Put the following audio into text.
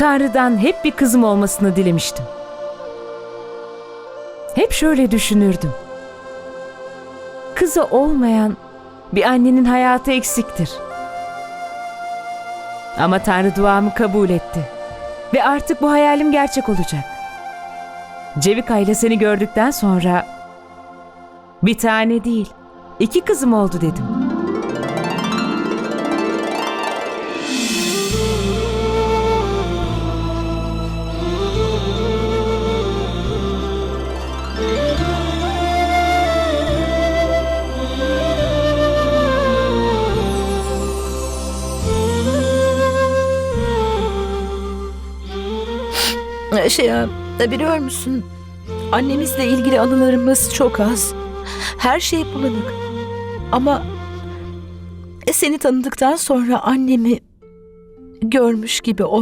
Tanrı'dan hep bir kızım olmasını dilemiştim. Hep şöyle düşünürdüm. Kızı olmayan bir annenin hayatı eksiktir. Ama Tanrı duamı kabul etti. Ve artık bu hayalim gerçek olacak. Cevika ile seni gördükten sonra bir tane değil, iki kızım oldu dedim. Şey ya, biliyor musun? Annemizle ilgili anılarımız çok az. Her şey bulanık. Ama seni tanıdıktan sonra annemi görmüş gibi oldum.